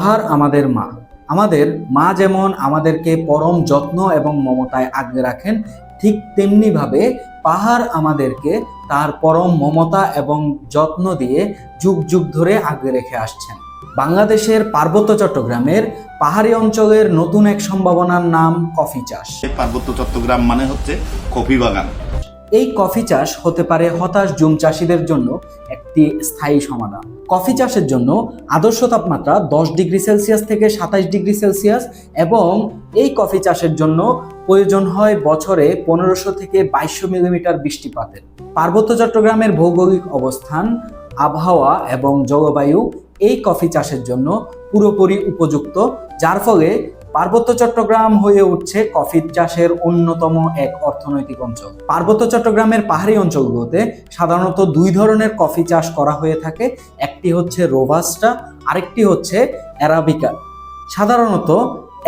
পাহাড় আমাদের মা। আমাদের মা যেমন আমাদেরকে পরম যত্ন এবং মমতায় আগলে রাখেন, ঠিক তেমনিভাবে পাহাড় আমাদেরকে তার পরম মমতা এবং যত্ন দিয়ে যুগ যুগ ধরে আগলে রেখে আসছেন। বাংলাদেশের পার্বত্য চট্টগ্রামের পাহাড়ি অঞ্চলের নতুন এক সম্ভাবনার নাম কফি চাষ। পার্বত্য চট্টগ্রাম মানে হচ্ছে কফি বাগান। এই কফি চাষ হতে পারে হতাশ জুম চাষিদের জন্য একটি স্থায়ী সমাধান। কফি চাষের জন্য আদর্শ তাপমাত্রা দশ ডিগ্রি সেলসিয়াস থেকে সাতাশ ডিগ্রি সেলসিয়াস এবং এই কফি চাষের জন্য প্রয়োজন হয় বছরে পনেরোশো থেকে বাইশশো মিলিমিটার বৃষ্টিপাতের। পার্বত্য চট্টগ্রামের ভৌগোলিক অবস্থান, আবহাওয়া এবং জলবায়ু এই কফি চাষের জন্য পুরোপুরি উপযুক্ত, যার ফলে পার্বত্য চট্টগ্রাম হয়ে উঠছে কফি চাষের অন্যতম এক অর্থনৈতিক অঞ্চল। পার্বত্য চট্টগ্রামের পাহাড়ি অঞ্চলগুলোতে সাধারণত দুই ধরনের কফি চাষ করা হয়ে থাকে, একটি হচ্ছে রোবাস্টা, আরেকটি হচ্ছে অ্যারাবিকা। সাধারণত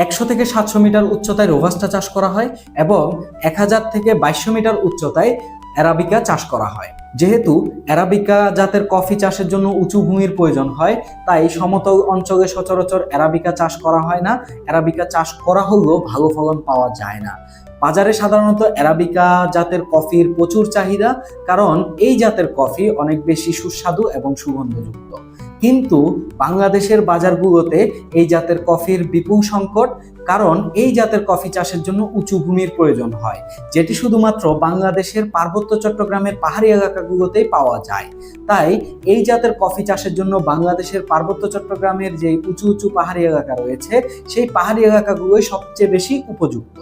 একশো থেকে সাতশো মিটার উচ্চতায় রোবাস্টা চাষ করা হয় এবং এক হাজার থেকে বাইশশো মিটার উচ্চতায় অ্যারাবিকা চাষ করা হয়। যেহেতু অ্যারাবিকা জাতের কফি চাষের জন্য উঁচু ভূমির প্রয়োজন হয়, তাই সমতল অঞ্চলে সচরাচর অ্যারাবিকা চাষ করা হয় না। অ্যারাবিকা চাষ করা হলেও ভালো ফলন পাওয়া যায় না। বাজারে সাধারণত অ্যারাবিকা জাতের কফির প্রচুর চাহিদা, কারণ এই জাতের কফি অনেক বেশি সুস্বাদু এবং সুগন্ধযুক্ত। কিন্তু বাংলাদেশের বাজারগুলোতে এই জাতের কফির বিপুল সংকট, কারণ এই জাতের কফি চাষের জন্য উঁচু ভূমির প্রয়োজন হয়, যেটি শুধুমাত্র বাংলাদেশের পার্বত্য চট্টগ্রামের পাহাড়ি এলাকাগুলোতেই পাওয়া যায়। তাই এই জাতের কফি চাষের জন্য বাংলাদেশের পার্বত্য চট্টগ্রামের যে উঁচু উঁচু পাহাড়ি এলাকা রয়েছে, সেই পাহাড়ি এলাকাগুলোই সবচেয়ে বেশি উপযুক্ত।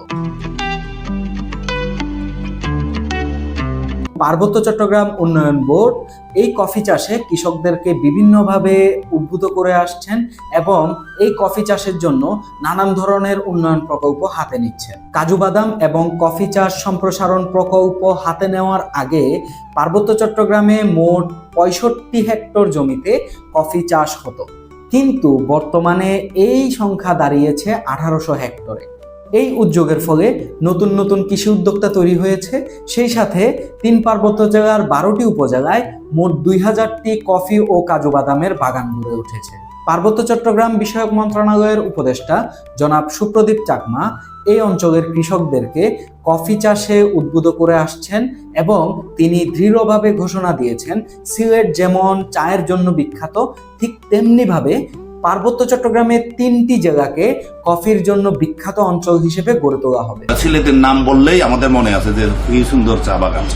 পার্বত্য চট্টগ্রাম উন্নয়ন বোর্ড এই কফি চাষে কৃষকদেরকে বিভিন্নভাবে উদ্ভূত করে আসছেন এবং এই কফি চাষের জন্য নানান ধরনের উন্নয়ন প্রকল্প হাতে নিচ্ছে কাজু বাদাম এবং কফি চাষ সম্প্রসারণ প্রকল্প হাতে নেওয়ার আগে পার্বত্য চট্টগ্রামে মোট পঁয়ষট্টি হেক্টর জমিতে কফি চাষ হতো। কিন্তু বর্তমানে এই সংখ্যা দাঁড়িয়েছে আঠারোশো হেক্টরে। এই উদ্যোগের ফলে নতুন নতুন কৃষি উদ্যোক্তা তৈরি হয়েছে। সেই সাথে তিন পার্বত্য জেলার বারোটি উপজেলায় মোট দুই হাজারটি কফি ও কাজু বাদামের বাগান গড়ে উঠেছে। পার্বত্য চট্টগ্রাম বিষয়ক মন্ত্রণালয়ের উপদেষ্টা জনাব সুপ্রদীপ চাকমা এই অঞ্চলের কৃষকদেরকে কফি চাষে উদ্বুদ্ধ করে আসছেন এবং তিনি দৃঢ়ভাবে ঘোষণা দিয়েছেন, সিলেট যেমন চায়ের জন্য বিখ্যাত, ঠিক তেমনিভাবে পার্বত্য চট্টগ্রামের তিনটি জেলাকে কফির জন্য বিখ্যাত অঞ্চল হিসেবে গড়ে তোলা হবে। সিলেটের নাম বললেই আমাদের মনে আছে যে কি সুন্দর চা বাগান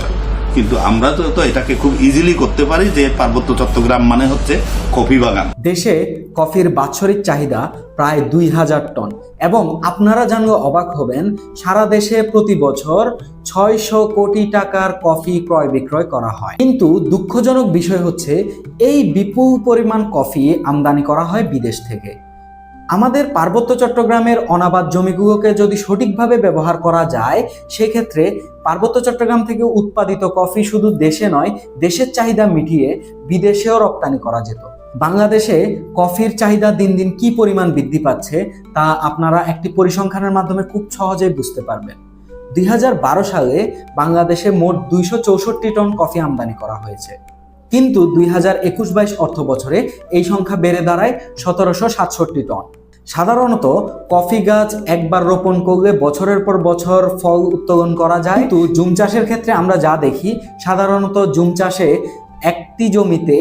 কিন্তু আমরা তো এটাকে খুব ইজিলি করতে পারি যে পার্বত্য চট্টগ্রাম মানে হচ্ছে কফি বাগান। দেশে কফির বাৎসরিক চাহিদা প্রায় দুই হাজার টন। এবং আপনারা জানলে অবাক হবেন, সারা দেশে প্রতি বছর ছয়শো কোটি টাকার কফি ক্রয় বিক্রয় করা হয়। কিন্তু দুঃখজনক বিষয় হচ্ছে, এই বিপুল পরিমাণ কফি আমদানি করা হয় বিদেশ থেকে। আমাদের পার্বত্য চট্টগ্রামের অনাবাদ জমিগুলোকে যদি সঠিকভাবে ব্যবহার করা যায়, সেক্ষেত্রে পার্বত্য চট্টগ্রাম থেকে উৎপাদিত কফি শুধু দেশে নয়, দেশের চাহিদা মিটিয়ে বিদেশেও রপ্তানি করা যেত। বাংলাদেশে কফির চাহিদা দিন দিন কি পরিমাণ বৃদ্ধি পাচ্ছে, তা আপনারা একটি পরিসংখ্যানের মাধ্যমে খুব সহজেই বুঝতে পারবেন। দুই হাজার বারো সালে বাংলাদেশে মোট দুইশো চৌষট্টি টন কফি আমদানি করা হয়েছে। কিন্তু দুই হাজার একুশ বাইশ অর্থ বছরে এই সংখ্যা বেড়ে দাঁড়ায় সতেরোশো সাতষট্টি টন। সাধারণত কফি গাছ একবার রোপণ করলে বছরের পর বছর ফল উত্তোলন করা যায়। কিন্তু জুম চাষের ক্ষেত্রে আমরা যা দেখি, সাধারণত জুম চাষে একটি জমিতে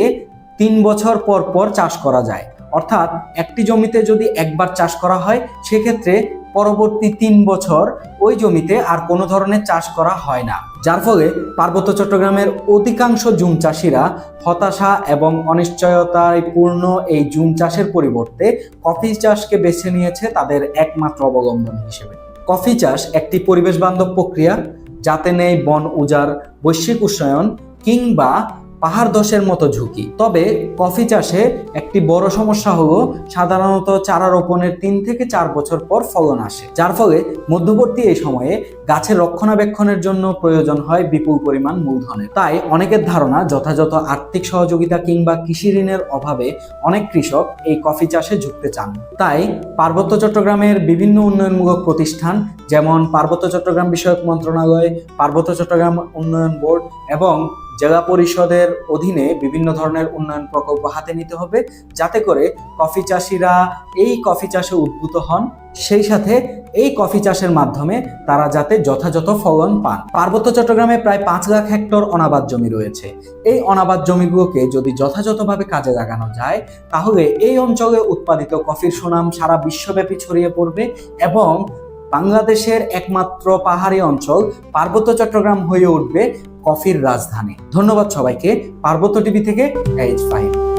তিন বছর পর পর চাষ করা যায়। অর্থাৎ একটি জমিতে যদি একবার চাষ করা হয়, সেক্ষেত্রে পরবর্তী তিন বছর ওই জমিতে আর কোনো ধরনের চাষ করা হয় না। যার ফলে পার্বত্য চট্টগ্রামের অধিকাংশ জুম চাষিরা হতাশা এবং অনিশ্চয়তায় পূর্ণ এই জুম চাষের পরিবর্তে কফি চাষকে বেছে নিয়েছে তাদের একমাত্র অবলম্বন হিসেবে। কফি চাষ একটি পরিবেশ বান্ধব প্রক্রিয়া, যাতে নেই বন উজাড়, বৈশ্বিক উষ্ণায়ন কিংবা পাহাড় ধসের মতো ঝুঁকি। তবে কফি চাষে একটি বড় সমস্যা হলো, সাধারণত চারা রোপণের তিন থেকে চার বছর পর ফলন আসে। যার ফলে মধ্যবর্তী এই সময়ে গাছের রক্ষণাবেক্ষণের জন্য প্রয়োজন হয় বিপুল পরিমাণ মূলধনের। তাই অনেকের ধারণা, যথাযথ আর্থিক সহযোগিতা কিংবা কৃষি ঋণের অভাবে অনেক কৃষক এই কফি চাষে ঝুঁকতে চান। তাই পার্বত্য চট্টগ্রামের বিভিন্ন উন্নয়নমূলক প্রতিষ্ঠান, যেমন পার্বত্য চট্টগ্রাম বিষয়ক মন্ত্রণালয়, পার্বত্য চট্টগ্রাম উন্নয়ন বোর্ড এবং জেলা পরিষদের অধীনে বিভিন্ন ধরনের উন্নয়ন প্রকল্প হাতে নিতে হবে, যাতে করে কফি চাষিরা এই কফি চাষে উদ্ভূত হন। সেই সাথে এই কফি চাষের মাধ্যমে তারা যাতে যথাযথ ফলন পান। পার্বত্য চট্টগ্রামে প্রায় পাঁচ লাখ হেক্টর অনাবাদ জমি রয়েছে। এই অনাবাদ জমিগুলোকে যদি যথাযথভাবে কাজে লাগানো যায়, তাহলে এই অঞ্চলে উৎপাদিত কফির সুনাম সারা বিশ্বব্যাপী ছড়িয়ে পড়বে এবং বাংলাদেশের একমাত্র পাহাড়ি অঞ্চল পার্বত্য চট্টগ্রাম হয়ে উঠবে। কফির রাজধানী। ধন্যবাদ সবাইকে। পার্বত্য টিভি থেকে এইচ ফাইভ